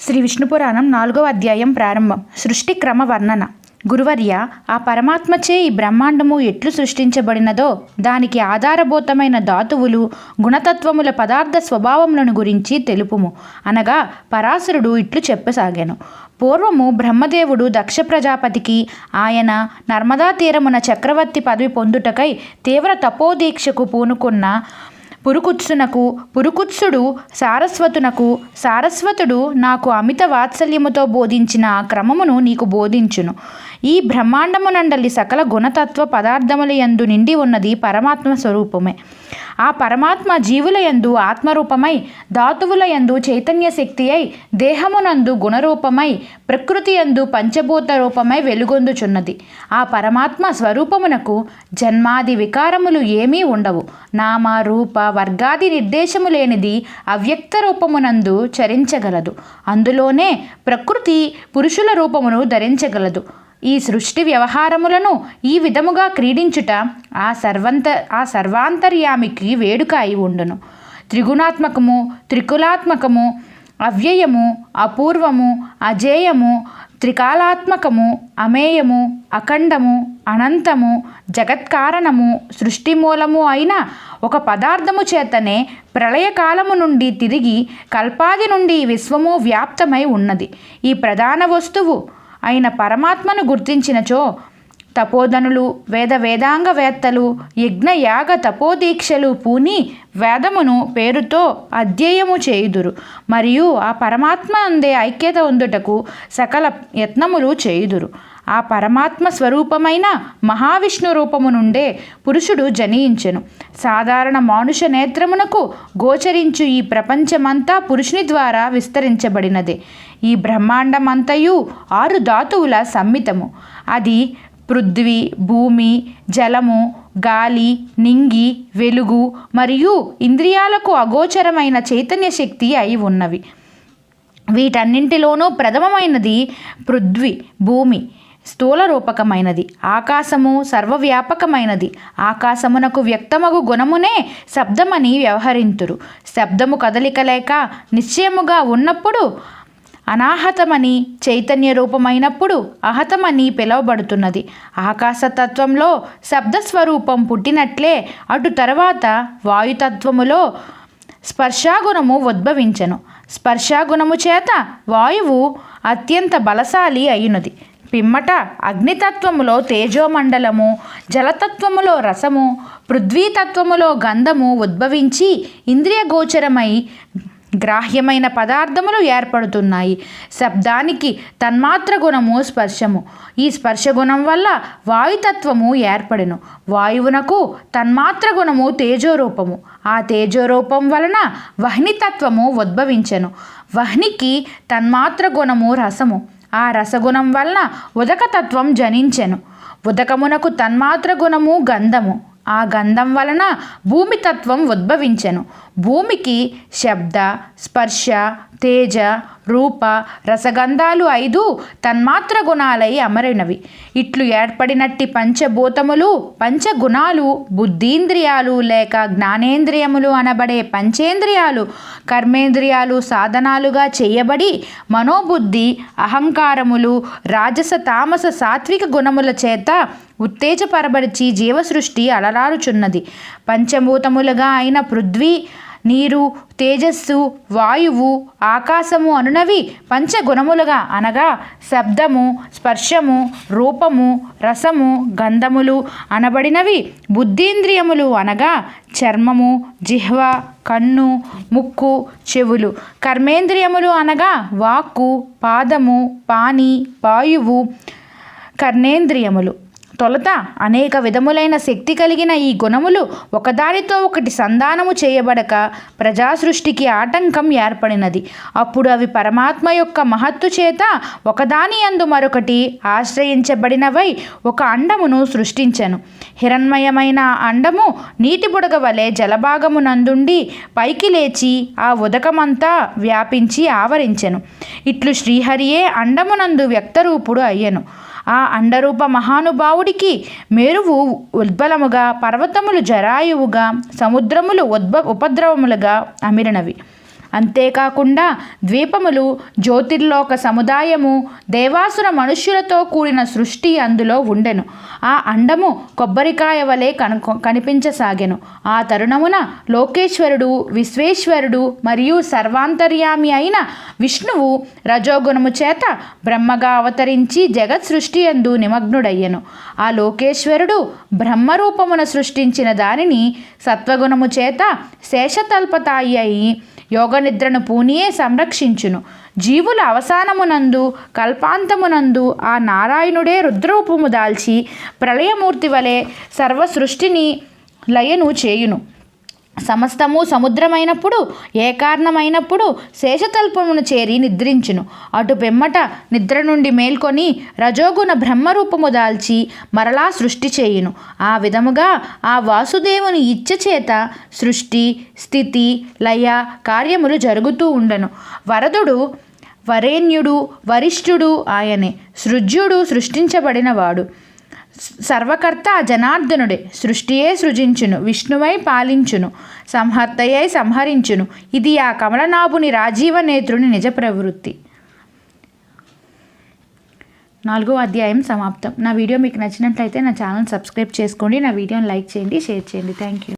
శ్రీ విష్ణు పురాణం నాలుగవ అధ్యాయం ప్రారంభం. సృష్టి క్రమ వర్ణన గురువర్య ఆ పరమాత్మచే ఈ బ్రహ్మాండము ఎట్లు సృష్టించబడినదో దానికి ఆధారభూతమైన ధాతువులు గుణతత్వముల పదార్థ స్వభావములను గురించి తెలుపుము. అనగా పరాశరుడు ఇట్లు చెప్పసాగాను. పూర్వము బ్రహ్మదేవుడు దక్ష ప్రజాపతికి ఆయన నర్మదా తీరమున చక్రవర్తి పదవి పొందుటకై తీవ్ర తపోదీక్షకు పూనుకున్న పురుకుత్సునకు పురుకుత్సుడు సారస్వతునకు సారస్వతుడు నాకు అమిత వాత్సల్యముతో బోధించిన ఆ క్రమమును నీకు బోధించును. ఈ బ్రహ్మాండమునండలి సకల గుణతత్వ పదార్థముల యందు నిండి ఉన్నది పరమాత్మ స్వరూపమే. ఆ పరమాత్మ జీవుల యందు ఆత్మరూపమై ధాతువుల యందు చైతన్య శక్తి అయి దేహమునందు గుణరూపమై ప్రకృతి యందు పంచభూత రూపమై వెలుగొందుచున్నది. ఆ పరమాత్మ స్వరూపమునకు జన్మాది వికారములు ఏమీ ఉండవు. నామ రూప వర్గాది నిర్దేశము లేనిది అవ్యక్త రూపమునందు చరించగలదు. అందులోనే ప్రకృతి పురుషుల రూపమును ధరించగలదు. ఈ సృష్టి వ్యవహారములను ఈ విధముగా క్రీడించుట ఆ సర్వంత ఆ సర్వాంతర్యామికి వేడుక అయి ఉండును. త్రిగుణాత్మకము త్రికులాత్మకము అవ్యయము అపూర్వము అజేయము త్రికాలాత్మకము అమేయము అఖండము అనంతము జగత్కారణము సృష్టి మూలము అయిన ఒక పదార్థము చేతనే ప్రళయకాలము నుండి తిరిగి కల్పాది నుండి విశ్వము వ్యాప్తమై ఉన్నది. ఈ ప్రధాన వస్తువు అయిన పరమాత్మను గుర్తించినచో తపోధనులు వేద వేదాంగవేత్తలు యజ్ఞయాగ యజ్ఞ యాగ తపోదీక్షలు పూని వేదమును పేరుతో అధ్యయము చేయుదురు. మరియు ఆ పరమాత్మ అందే ఐక్యత ఉందుటకు సకల యత్నములు చేయుదురు. ఆ పరమాత్మ స్వరూపమైన మహావిష్ణు రూపము నుండే పురుషుడు జనించెను. సాధారణ మానుష నేత్రమునకు గోచరించు ఈ ప్రపంచమంతా పురుషుని ద్వారా విస్తరించబడినదే. ఈ బ్రహ్మాండమంతయు ఆరు ధాతువుల సమ్మితము. అది పృథ్వీ భూమి జలము గాలి నింగి వెలుగు మరియు ఇంద్రియాలకు అగోచరమైన చైతన్య శక్తి అయి ఉన్నవి. వీటన్నింటిలోనూ ప్రథమమైనది పృథ్వీ భూమి స్థూల రూపకమైనది ఆకాశము సర్వవ్యాపకమైనది. ఆకాశమునకు వ్యక్తమగు గుణమునే శబ్దమని వ్యవహరింతురు. శబ్దము కదలిక లేక నిశ్చయముగా ఉన్నప్పుడు అనాహతమని చైతన్య రూపమైనప్పుడు అహతమని పిలువబడుతున్నది. ఆకాశతత్వంలో శబ్దస్వరూపం పుట్టినట్లే అటు తర్వాత వాయుతత్వములో స్పర్శాగుణము ఉద్భవించను. స్పర్శాగుణము చేత వాయువు అత్యంత బలశాలి అయినది. పిమ్మట అగ్నితత్వములో తేజోమండలము జలతత్వములో రసము పృథ్వీతత్వములో గంధము ఉద్భవించి ఇంద్రియగోచరమై గ్రాహ్యమైన పదార్థములు ఏర్పడుతున్నాయి. శబ్దానికి తన్మాత్ర గుణము స్పర్శము. ఈ స్పర్శ గుణం వల్ల వాయుతత్వము ఏర్పడెను. వాయువునకు తన్మాత్ర గుణము తేజోరూపము. ఆ తేజోరూపం వలన వహ్నితత్వము ఉద్భవించెను. వహ్నికి తన్మాత్ర గుణము రసము. ఆ రసగుణం వలన ఉదకతత్వం జనించెను. ఉదకమునకు తన్మాత్ర గుణము గంధము. ఆ గంధం వలన భూమితత్వం ఉద్భవించెను. భూమికి శబ్ద స్పర్శ తేజ రూప రసగంధాలు ఐదు తన్మాత్ర గుణాలై అమరినవి. ఇట్లు ఏర్పడినట్టి పంచభూతములు పంచగుణాలు బుద్ధీంద్రియాలు లేక జ్ఞానేంద్రియములు అనబడే పంచేంద్రియాలు కర్మేంద్రియాలు సాధనాలుగా చేయబడి మనోబుద్ధి అహంకారములు రాజస తామస సాత్విక గుణముల చేత ఉత్తేజపరబరిచి జీవసృష్టి అలరారుచున్నది. పంచభూతములుగా అయిన పృథ్వీ నీరు తేజస్సు వాయువు ఆకాశము అనునవి పంచగుణములుగా అనగా శబ్దము స్పర్శము రూపము రసము గంధములు అనబడినవి బుద్ధీంద్రియములు అనగా చర్మము జిహ్వ కన్ను ముక్కు చెవులు. కర్మేంద్రియములు అనగా వాక్కు పాదము పాని వాయువు కర్ణేంద్రియములు. తొలత అనేక విధములైన శక్తి కలిగిన ఈ గుణములు ఒకదానితో ఒకటి సంధానము చేయబడక ప్రజా సృష్టికి ఆటంకం ఏర్పడినది. అప్పుడు అవి పరమాత్మ యొక్క మహత్తు చేత ఒకదాని అందు మరొకటి ఆశ్రయించబడినవై ఒక అండమును సృష్టించెను. హిరణ్మయమైన అండము నీటి బుడగ వలె జలభాగమునందుండి పైకి లేచి ఆ ఉదకమంతా వ్యాపించి ఆవరించెను. ఇట్లు శ్రీహరియే అండమునందు వ్యక్తరూపుడు అయ్యను. ఆ అండరూప మహానుభావుడికి మెరువు ఉద్బలముగా పర్వతములు జరాయువుగా సముద్రములు ఉద్భ ఉపద్రవములుగా అమిరినవి. అంతేకాకుండా ద్వీపములు జ్యోతిర్లోక సముదాయము దేవాసుర మనుష్యులతో కూడిన సృష్టి అందులో ఉండెను. ఆ అండము కొబ్బరికాయ వలె కనుకొ కనిపించసాగెను. ఆ తరుణమున లోకేశ్వరుడు విశ్వేశ్వరుడు మరియు సర్వాంతర్యామి అయిన విష్ణువు రజోగుణము చేత బ్రహ్మగా అవతరించి జగత్ సృష్టి ఎందు నిమగ్నుడయ్యను. ఆ లోకేశ్వరుడు బ్రహ్మరూపమున సృష్టించిన దానిని సత్వగుణము చేత శేషతల్పతాయి అయి యోగనిద్రను పూనియే సంరక్షించును. జీవుల అవసానమునందు కల్పాంతమునందు ఆ నారాయణుడే రుద్రరూపము దాల్చి ప్రళయమూర్తి వలె సర్వ సృష్టిని లయను చేయును. సమస్తము సముద్రమైనప్పుడు ఏకారణమైనప్పుడు శేషతల్పమును చేరి నిద్రించును. అటు పిమ్మట నిద్ర నుండి మేల్కొని రజోగుణ బ్రహ్మరూపము దాల్చి మరలా సృష్టి చేయును. ఆ విధముగా ఆ వాసుదేవుని ఇచ్చ చేత సృష్టి స్థితి లయ కార్యములు జరుగుతూ ఉండను. వరదుడు వరేణ్యుడు వరిష్ఠుడు ఆయనే. సృజ్యుడు సృష్టించబడినవాడు. సర్వకర్త జనార్దనుడే సృష్టియే సృజించును విష్ణువై పాలించును సంహర్తయ్యై సంహరించును. ఇది ఆ కమలనాభుని రాజీవ నేత్రుని నిజ ప్రవృత్తి. నాలుగో అధ్యాయం సమాప్తం. నా వీడియో మీకు నచ్చినట్లయితే నా ఛానల్ సబ్స్క్రైబ్ చేసుకోండి నా వీడియోని లైక్ చేయండి షేర్ చేయండి. Thank you.